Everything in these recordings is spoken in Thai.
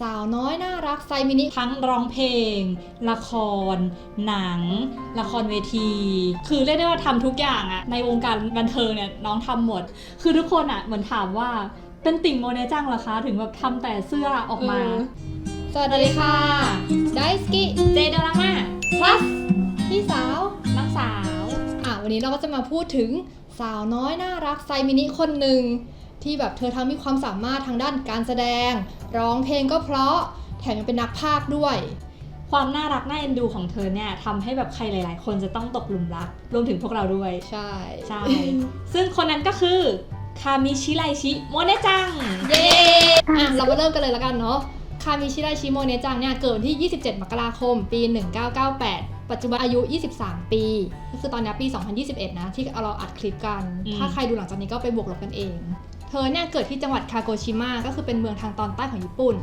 สาวน้อยน่ารักไซมินิทั้งร้องเพลง ละคร หนัง ละครเวที คือเรียกได้ว่าทำทุกอย่างอะในวงการบันเทิงเนี่ยน้องทำหมด คือทุกคนอะเหมือนถามว่าเป็นติ่งโมเนจังเหรอคะ ถึงแบบทำแต่เสื้อออกมาเออสวัสดีค่ะไดสกิเจโดราม่า plus พี่สาวน้องสาว อะวันนี้เราก็จะมาพูดถึงสาวน้อยน่ารักไซมินิคนหนึ่ง ที่แบบเธอทั้งมีความสามารถทางด้านการแสดง ร้องเพลงก็เพราะแถมยังเป็นนักพากย์ด้วย ความน่ารักน่าเอ็นดูของเธอเนี่ยทำให้แบบใครหลาย ๆ คนจะต้องตกหลุมรัก รวมถึงพวกเราด้วย ใช่ ใช่ ซึ่งคนนั้นก็คือคามิชิไลชิโมเนจัง เย้อะเรามาเริ่มกันเลยแล้วกันเนาะ คามิชิไดชิโมเนะจังเนี่ยเกิดวันที่ 27 มกราคม ปี 1998ปัจจุบันอายุ 23 ปี ก็คือตอนนี้ปี 2021 นะ ที่เราอัดคลิปกันอืมถ้าใครดูหลังจากนี้ก็ไปบวกลบกันเอง เธอเนี่ยเกิดที่จังหวัดคาโกชิมะก็คือเป็นเมืองทางตอนใต้ของญี่ปุ่น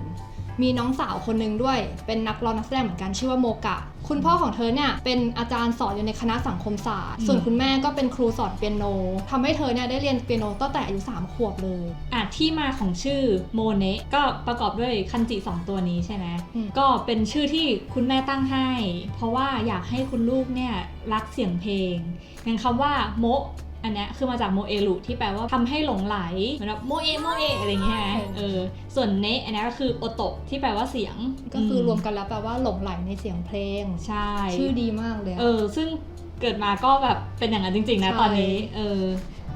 มีน้องสาวคนหนึ่งด้วย เป็นนักร้องนักแสดงเหมือนกันชื่อว่าโมกะ คุณพ่อของเธอเนี่ยเป็นอาจารย์สอนอยู่ในคณะสังคมศาสตร์อืมส่วนคุณแม่ก็เป็นครูสอนเปียโนทำให้เธอเนี่ยได้เรียนเปียโนตั้งแต่อายุ3ขวบเลย อะที่มาของชื่อโมเนะก็ประกอบด้วยคันจิสองตัวนี้ใช่ไหมอืมก็เป็นชื่อที่คุณแม่ตั้งให้ เพราะว่าอยากให้คุณลูกเนี่ยรักเสียงเพลงอย่างคำว่าโมะ อันเนี้ยคือมาจากโมเอลุที่แปลว่าทำให้หลงไหลเหมือนแบบโมเอะโมเอะอะไรอย่างเงี้ยนะเออส่วนเนะอันเนี้ยก็คือโอโตะที่แปลว่าเสียง ก็คือรวมมกันแล้วแปลว่าหลงไหลในเสียงเพลงใช่ชื่อดีมากเลยอะเออ ซึ่งเกิดมาก็แบบเป็นอย่างนั้นจริง ๆ นะใช่ตอนนี้เออ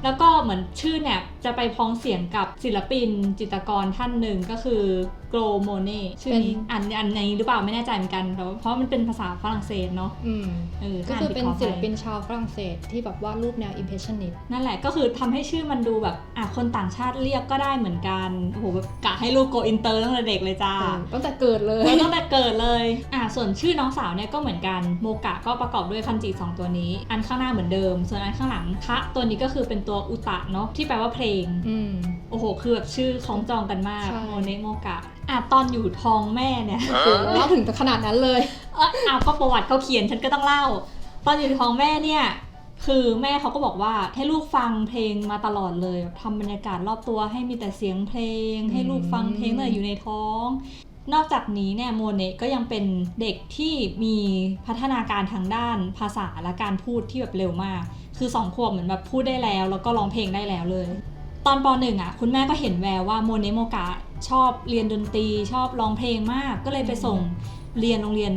แล้วก็เหมือนชื่อเนี่ยจะไปพ้องเสียงกับศิลปินจิตรกรท่านหนึ่งก็คือโกลโมเน่ชื่อนี้อ่านอ่านในนี้หรือเปล่าไม่แน่ใจเหมือนกันแต่ว่าเพราะมันเป็นภาษาฝรั่งเศสเนาะอืมเออก็ถ้าคือผิดเป็นขอภัยศิลปินชาวฝรั่งเศสที่แบบวาดรูปแนว impressionist นั่นแหละก็คือทำให้ชื่อมันดูแบบอะคนต่างชาติเรียกก็ได้เหมือนกันโอ้โหแบบกะให้ลูกโกอินเตอร์ตั้งแต่เด็กเลยจ้าเออตั้งแต่เกิดเลยไว้ตั้งแต่เกิดเลยอ่าส่วนชื่อน้องสาวเนี่ยก็เหมือนกันโมกะก็ประกอบด้วยคันจิสองตัวนี้ อันข้างหน้าเหมือนเดิม ส่วนอันข้างหลังคะตัวนี้ก็คือเป็นตัวอุตะเนาะที่แปลว่าเพลงอืมโอ้โห คือแบบชื่อของจองกันมาก ใช่ โมเนะโมกะอะตอนอยู่ท้องแม่เนี่ยโอ้โหเล่าถึงขนาดนั้นเลย เอยอ้าวก็ประวัติเขาเขียนฉันก็ต้องเล่า ตอนอยู่ท้องแม่เนี่ย คือแม่เขาก็บอกว่าให้ลูกฟังเพลงมาตลอดเลยแบบทำบรรยากาศรอบตัวให้มีแต่เสียงเพลง ให้ลูกฟังเพลงตั้งแต่อยู่ในท้อง นอกจากนี้เนี่ยโมเนะก็ยังเป็นเด็กที่มีพัฒนาการทางด้านภาษาและการพูดที่แบบเร็วมาก คือสองขวบเหมือนแบบพูดได้แล้ว แล้วก็ร้องเพลงได้แล้วเลย ตอนปหนึ่งอะคุณแม่ก็เห็นแววว่าโมเนะโมกะชอบเรียนดนตรีชอบร้องเพลงมาก ก็เลยไปส่งเรียนโรงเรียน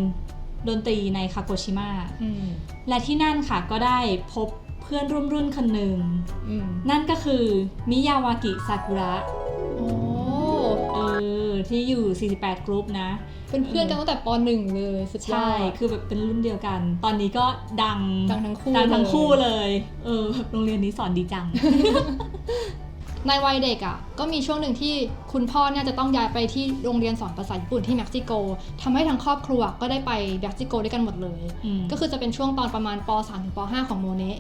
ดนตรีในคาโกชิมะอืมและที่นั่นค่ะก็ได้พบเพื่อนร่วมรุ่นคนหนึ่งอืมนั่นก็คือมิยาวากิซากุระโอ้เออที่อยู่ 48 กรุ๊ปนะ เป็นเพื่อนกันตั้งแต่ปหนึ่งเลยสุดยอใช่ดคือแบบเป็นรุ่นเดียวกัน ตอนนี้ก็ดัง ดังทั้งคู่ดังทั้งเลยคู่เลย เออโรงเรียนนี้สอนดีจัง ในวัยเด็กอะก็มีช่วงหนึ่งที่คุณพ่อเนี่ยจะต้องย้ายไปที่โรงเรียนสอนภาษาญี่ปุ่นที่เม็กซิโกทำให้ทั้งครอบครัวก็ได้ไปเม็กซิโกด้วยกันหมดเลยอืมก็คือจะเป็นช่วงตอนประมาณป .3 ถึงป .5 ของโมเนะ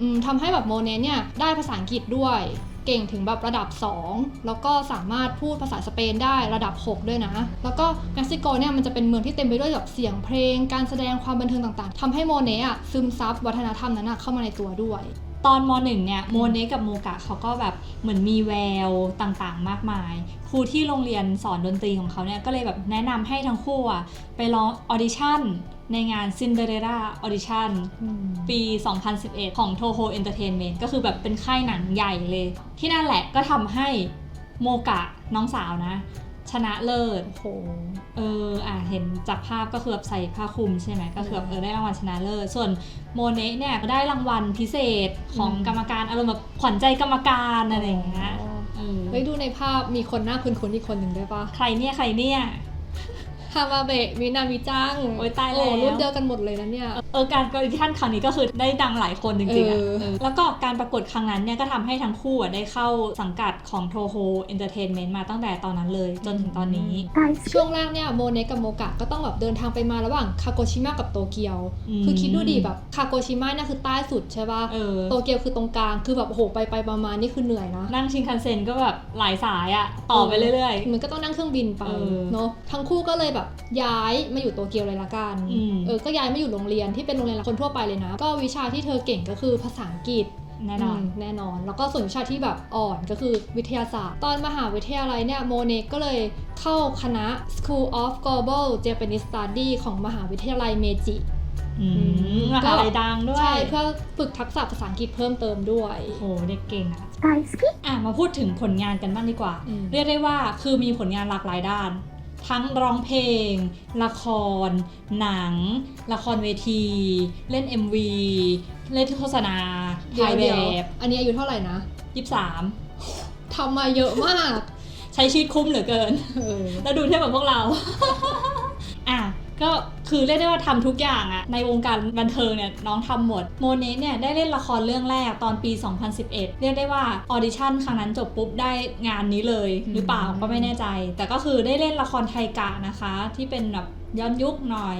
อืมทำให้แบบโมเนะเนี่ยได้ภาษาอังกฤษด้วย เก่งถึงแบบระดับ 2 แล้วก็สามารถพูดภาษาสเปนได้ระดับ 6 ด้วยนะ แล้วก็เม็กซิโกเนี่ยมันจะเป็นเมืองที่เต็มไปด้วยแบบเสียงเพลง การแสดงความบันเทิงต่างๆทำให้โมเนะอะซึมซับวัฒนธรรมนั้นอะเข้ามาในตัวด้วย ตอนมหนึ่งเนี่ยโมเนะกับโมกะเขาก็แบบเหมือนมีแววต่างๆ มากมาย ครูที่โรงเรียนสอนดนตรีของเขาเนี่ยก็เลยแบบแนะนำให้ทั้งคู่อะไปร้องออดิชั่นในงาน Cinderella Audition ปี 2011 ของ Toho Entertainment ก็คือแบบเป็นค่ายหนังใหญ่เลย ที่นั่นแหละก็ทำให้โมกะน้องสาวนะ ชนะเลิศโอ้โหเอออะเห็นจากภาพก็คือแบบใส่ผ้าคลุมใช่ไหมก็คือแบบเออได้รางวัลชนะเลิศส่วนโมเนะเนี่ยก็ได้รางวัลพิเศษของอืมกรรมการอารมณ์แบบขวัญใจกรรมการอะไรอย่างเงี้ยเออเฮ้ยดูในภาพมีคนหน้าคุ้นๆอีกคนหนึ่งด้วยปะใครเนี่ยใครเนี่ย ฮามาเบะมินามิจังโอ๊ยตายแล้ว โอ้รุ่นเดียวกันหมดเลยนะเนี่ย เออการกอริชั่นครั้งนี้ก็คือได้ดังหลายคนจริงๆอะเออ เออแล้วก็การประกวดครั้งนั้นเนี่ยก็ทำให้ทั้งคู่อะได้เข้าสังกัดของ Toho Entertainment มาตั้งแต่ตอนนั้นเลยจนถึงตอนนี้ช่วงแรกเนี่ยโมเนะกับโมกะก็ต้องแบบเดินทางไปมาระหว่างคาโกชิมะกับโตเกียว อืม คือคิดดูดิแบบคาโกชิมะเนี่ยคือใต้สุดใช่ป่ะ เออ โตเกียวคือตรงกลาง คือแบบโอ้โหไปไปมามานี่คือเหนื่อยนะ นั่งชินคันเซ็นก็แบบหลายสายอะต่อไปเรื่อย มันก็ต้องนั่งเครื่องบินไปเออ เนาะทั้งคู่ก็เลยแบแบบย้ายมาอยู่โตเกียวเลยละกันเออก็ย้ายมาอยู่โรงเรียนที่เป็นโรงเรียนคนทั่วไปเลยนะ ก็วิชาที่เธอเก่งก็คือภาษาอังกฤษแน่นอนแน่นอน แล้วก็ส่วนวิชาที่แบบอ่อนก็คือวิทยาศาสตร์ ตอนมหาวิทยาลัยเนี่ยโมเนก็เลยเข้าคณะ School of Global Japanese Study ของมหาวิทยาลัยเมจิมหาลัยดังด้วย ใช่เพื่อฝึกทักษะภาษาอังกฤษเพิ่มเติมด้วยโหเด็กเก่งอะ่ะมาพูดถึงผลงานกันบ้างดีกว่า เรียกได้ว่าคือมีผลงานหลากหลายด้าน ทั้งร้องเพลง ละคร หนัง ละครเวที เล่น MV เล่นโฆษณาถ่ายแบเดี๋วบๆอันนี้อายุเท่าไหร่นะ23ทำมาเยอะมาก ใช้ชีวิตคุ้มเหลือเกินเออแล้วดูเทียบกับพวกเรา อะก็ คือเรียกได้ว่าทำทุกอย่างอะในวงการบันเทิงเนี่ยน้องทำหมด โมเนสเนี่ยได้เล่นละครเรื่องแรกตอนปี 2011 เรียกได้ว่าออดิชั่นครั้งนั้นจบปุ๊บได้งานนี้เลย หรือเปล่าก็ไม่แน่ใจ แต่ก็คือได้เล่นละครไทยกะนะคะที่เป็นแบบย้อนยุคหน่อย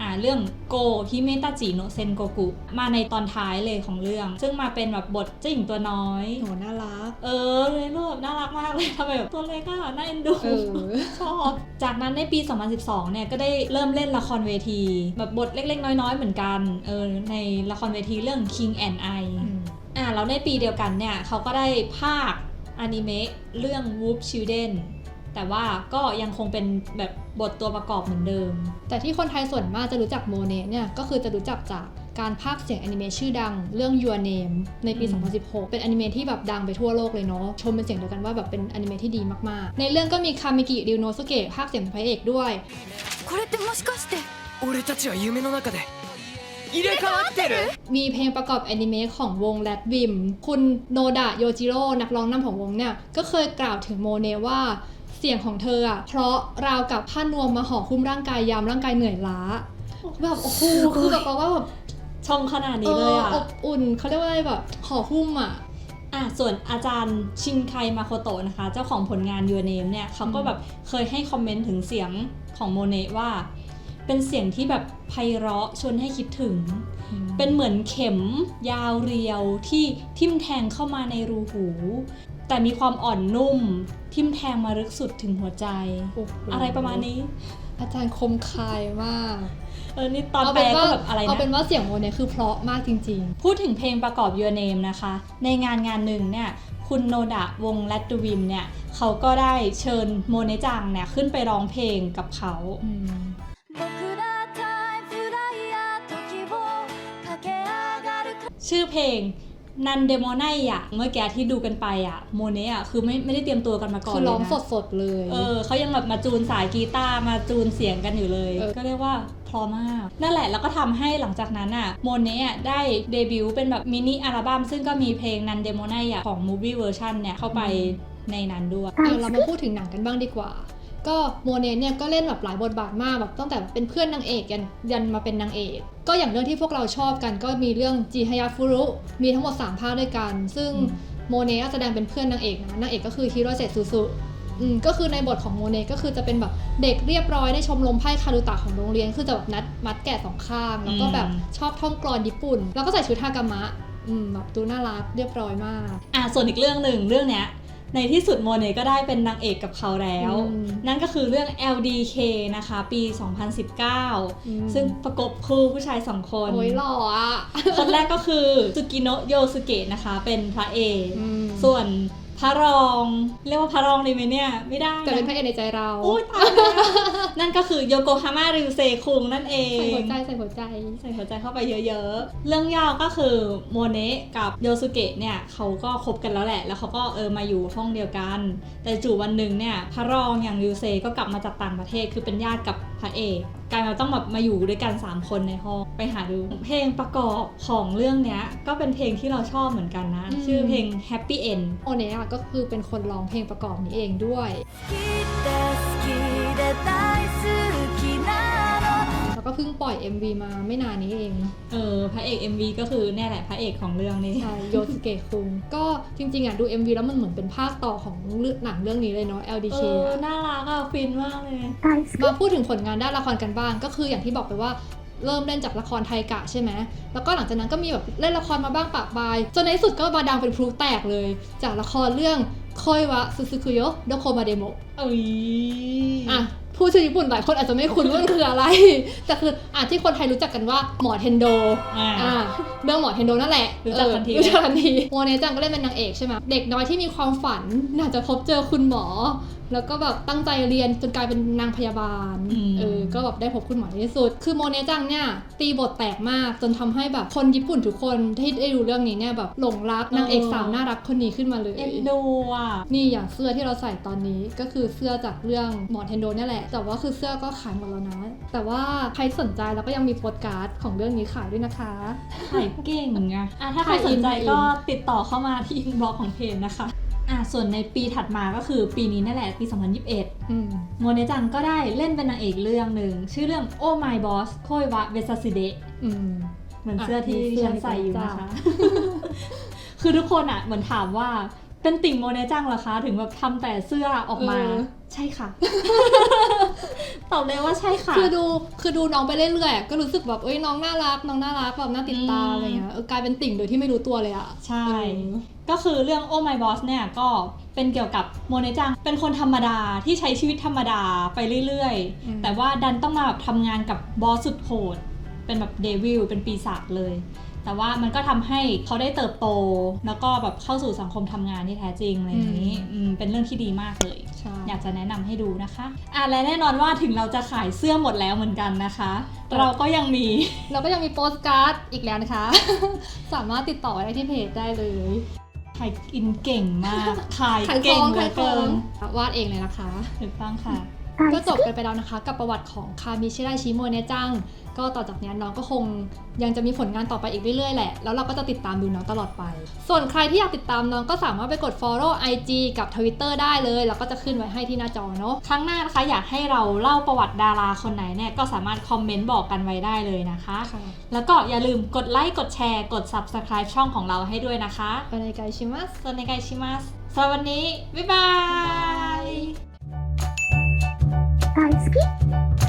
อ่าเรื่องโกฮิเมตาจิโนเซนโกกุมาในตอนท้ายเลยของเรื่อง ซึ่งมาเป็นแบบบทเจ้าหญิงตัวน้อยโหน่ารัก เออเลยรูปแบบน่ารักมากเลยทำไมแบบตัวเล็กอะน่าเอ็นดูเออชอบจากนั้นในปี 2012 เนี่ย ก็ได้เริ่มเล่นละครเวที แบบบทเล็กๆ น้อยๆ เหมือนกันเออในละครเวทีเรื่อง King and I อ่าแล้วในปีเดียวกันเนี่ยเขาก็ได้ภาคอนิเมะเรื่อง Whoop Children แต่ว่าก็ยังคงเป็นแบบบทตัวประกอบเหมือนเดิม แต่ที่คนไทยส่วนมากจะรู้จักโมเนเนี่ย ก็คือจะรู้จักจากการพากย์เสียงแอนิเมะชื่อดังเรื่อง Your Name ในปี อืม 2016 เป็นแอนิเมะที่แบบดังไปทั่วโลกเลยเนาะ ชมเป็นเสียงเดียวกันว่าแบบเป็นแอนิเมะที่ดีมากๆ ในเรื่องก็มีคามิกิริวโนสุเกะพากย์เสียงเป็นพระเอกด้วย これってもしかして俺たちは夢の中で入れ替わってる มีเพลงประกอบแอนิเมะของวงแรดวิม คุณโนดะโยจิโร่นักร้องนำของวงเนี่ย ก็เคยกล่าวถึงโมเนว่า เสียงของเธออะเพราะราวกับผ้านวมมาห่อหุ้มร่างกายยามร่างกายเหนื่อยล้าแบบโอ้โหคือแบบว่าแบบชมขนาดนี้เลยอะอบอุ่นเขาเรียกว่าอะไรแบบห่อหุ้มอะอะส่วนอาจารย์ชินไคมาโคโตะนะคะ เจ้าของผลงาน Your Name เนี่ยเขาก็แบบเคยให้คอมเมนต์ถึงเสียงของโมเนะว่า เป็นเสียงที่แบบไพเราะชวนให้คิดถึง เป็นเหมือนเข็มยาวเรียวที่ทิ่มแทงเข้ามาในรูหู แต่มีความอ่อนนุ่ม ทิ่มแทงมาลึกสุดถึงหัวใจ โโห อะไรประมาณนี้ อาจารย์คมคายมาก เออนี่ตอน เอา แปล เป็น ก็ ว่า แบบอะไร เอา นะ เป็นว่าเสียงโมเนคือเพราะมากจริง พูดถึงเพลงประกอบ Your Name นะคะ ในงานงานหนึ่งเนี่ย คุณโนดะวง l ล d ตูวิมเนี่ย เขาก็ได้เชิญโมเนจังเนี่ย ขึ้นไปร้องเพลงกับเขา ๆอืม 僕らタイムフライヤー時を駆け上がる ชื่อเพลง นันเดโมไนอะเมื่อกี้ที่ดูกันไปอะโมเนะอะคือไม่ไม่ได้เตรียมตัวกันมาก่อนคือเลยร้องนะสดๆเลย เออเขายังแบบมาจูนสายกีตาร์มาจูนเสียงกันอยู่เลยเออก็เรียกว่าเพราะมาก นั่นแหละแล้วก็ทำให้หลังจากนั้นอะโมเนะอะได้เดบิวต์เป็นแบบมินิอัลบั้มซึ่งก็มีเพลงนันเดโมไนอะของมูฟวี่เวอร์ชันเนี่ยเข้าไปในนั้นด้วยอะเรามาพูดถึงหนังกันบ้างดีกว่า ก็โมเนเนี่ยก็เล่นแบบหลายบทบาทมากแบบตั้งแต่เป็นเพื่อนนางเอกยันยันมาเป็นนางเอก ก็อย่างเรื่องที่พวกเราชอบกันก็มีเรื่องจีฮายาฟุรุ มีทั้งหมด 3 ภาคด้วยกัน ซึ่งอืมโมเนะแสดงเป็นเพื่อนนางเอกนะนางเอกก็คือฮิโรเซซูซุอืมก็คือในบทของโมเนะก็คือจะเป็นแบบเด็กเรียบร้อยได้ชมรมไพ่คารุตะของโรงเรียน คือจะแบบนัดมัดแกะสองข้าง แล้วก็แบบชอบท่องกลอนญี่ปุ่น แล้วก็ใส่ชุดฮากามะอืมแบบดูน่ารักเรียบร้อยมาก อะส่วนอีกเรื่องหนึ่งเรื่องเนี้ย ในที่สุดโมเน่ก็ได้เป็นนางเอกกับเขาแล้ว อืมนั่นก็คือเรื่อง LDK นะคะ ปี อืม 2019 ซึ่งประกบคู่ผู้ชายสองคน โอ้ยหล่ออะ คนแรกก็คือสุกิโนะโยสุเกะนะคะ เป็นพระเอก อืม ส่วน พระรอง เรียกว่าพระรองดีไหมเนี่ย ไม่ได้แต่เป็นพระนะเอกในใจเราอุ้ยตายแล้วนั่นก็คือโยโกฮาม่าริวเซคุงนั่นเองใส่หัวใจใส่หัวใจใส่หัวใจเข้าไปเยอะๆ เรื่องย่อก็คือโมเนะกับโยสุเกะเนี่ยเขาก็คบกันแล้วแหละ แล้วเขาก็เออมาอยู่ห้องเดียวกัน แต่จู่วันหนึ่งเนี่ยพระรองอย่างริวเซก็กลับมาจากต่างประเทศคือเป็นญาติกับพระเอกกลายมาต้องแบบมาอยู่ด้วยกัน 3 คนในห้องไปหาดูเพลงประกอบของเรื่องเนี้ย ก็เป็นเพลงที่เราชอบเหมือนกันนะอืมชื่อเพลง Happy End โอเนะก็คือเป็นคนร้องเพลงประกอบนี้เองด้วย ก็เพิ่งปล่อย MV มาไม่นานนี้เอง เออ พระเอก MV ก็คือแน่แหละพระเอกของเรื่องนี้ใช่โยสเกะคุงก็จริงๆอะดู MV แล้วมันเหมือนเป็นภาคต่อของหนังเรื่องนี้เลยเนาะ LDK เออน่ารักอะฟินมากเลย มาพูดถึงผลงานด้านละครกันบ้าง ก็คืออย่างที่บอกไปว่าเริ่มเล่นจากละครไทยกะใช่ไหม แล้วก็หลังจากนั้นก็มีแบบเล่นละครมาบ้างปากบาย จนในสุดก็มาดังเป็นพลุแตกเลย จากละครเรื่องคอยวะซุซุคุโยโดโคมาเดโมเอ้ยอะ พูดชื่อญี่ปุ่นหลายคนอาจจะไม่คุ้นว่ามันคืออะไร แต่คืออะที่คนไทยรู้จักกันว่าหมอเทนโดอ่า อ่าเรื่องหมอเทนโดนั่นแหละรู้จักทันที เออรู้จักทันทีโมเนจังก็เล่นเป็นนางเอกใช่ไหมเด็กน้อยที่มีความฝันอยากจะพบเจอคุณหมอ แล้วก็แบบตั้งใจเรียนจนกลายเป็นนางพยาบาล อืม เออ ก็แบบได้พบคุณหมอในที่สุด คือโมเนจังเนี่ยตีบทแตกมากจนทำให้แบบคนญี่ปุ่นทุกคนที่ได้ดูเรื่องนี้เนี่ยแบบหลงรักนางเอกสาวน่ารักคนนี้ขึ้นมาเลยเอ็นดูอะนี่อย่างเสื้อที่เราใส่ตอนนี้ก็คือเสื้อจากเรื่องหมอเทนโดเนี่ยแหละ แต่ว่าคือเสื้อก็ขายหมดแล้วนะ แต่ว่าใครสนใจเราก็ยังมีโปสการ์ดของเรื่องนี้ขายด้วยนะคะถ่ายเก่งไงอะถ้าใครสนใจก็ติดต่อเข้ามาที่อินบ็อกของเพจนะคะ อะส่วนในปีถัดมาก็คือปีนี้นั่นแหละปี 2021อืมโมเนจังก็ได้เล่นเป็นนางเอกเรื่องหนึ่ง ชื่อเรื่อง Oh My Boss โคยวะเวซาซิเดะอืม เหมือนเสื้อที่อะมีที่เสื้อฉันใส่อยู่จ้านะคะ คือทุกคนอะเหมือนถามว่าเป็นติ่งโมเนจังเหรอคะ ถึงแบบทำแต่เสื้อออกมาใช่ค่ะ ตอบเลยว่าใช่ค่ะ คือดูคือดูน้องไปเรื่อยๆอะก็รู้สึกแบบเอ้ยน้องน่ารัก น้องน่ารักแบบน่าติดตามอืมอะไรเงี้ยเออกลายเป็นติ่งโดยที่ไม่รู้ตัวเลยอะใช่เออก็คือเรื่อง Oh My Boss เนี่ยก็เป็นเกี่ยวกับโมเนจังเป็นคนธรรมดาที่ใช้ชีวิตธรรมดาไปเรื่อยอืมๆแต่ว่าดันต้องมาแบบทำงานกับบอสสุดโหดเป็นแบบเดวิลเป็นปีศาจเลย แต่ว่ามันก็ทำให้เขาได้เติบโต แล้วก็แบบเข้าสู่สังคมทำงานที่แท้จริงอะไรอย่างนี้อืมเป็นเรื่องที่ดีมากเลยใช่อยากจะแนะนำให้ดูนะคะอะและแน่นอนว่าถึงเราจะขายเสื้อหมดแล้วเหมือนกันนะคะ เราก็ยังมี เราก็ยังมีโปสการ์ดอีกแล้วนะคะ สามารถติดต่อไว้ได้ที่เพจได้เลยขายกินเก่งมากขายขายขเก่องงเหลืขาอยขอเกินงวาดเองเลยนะคะถูกต้องค่ะ ก็จบกันไปแล้วนะคะ กับประวัติของคามิชิราชิโมเนจัง ก็ต่อจากนี้น้องก็คงยังจะมีผลงานต่อไปอีกเรื่อยๆ แหละ แล้วเราก็จะติดตามดูน้องตลอดไป ส่วนใครที่อยากติดตามน้องก็สามารถไปกด follow IG กับ Twitter ได้เลย แล้วก็จะขึ้นไว้ให้ที่หน้าจอเนาะ ครั้งหน้านะคะ อยากให้เราเล่าประวัติดาราคนไหนเนี่ยก็สามารถคอมเมนต์บอกกันไว้ได้เลยนะคะ แล้วก็อย่าลืมกดไลค์ กดแชร์ กด subscribe ช่องของเราให้ด้วยนะคะสวัสดีไกชิมัสสวัสดีไกชิมัสสำหรับวันนี้ บ๊ายบาย 大好き。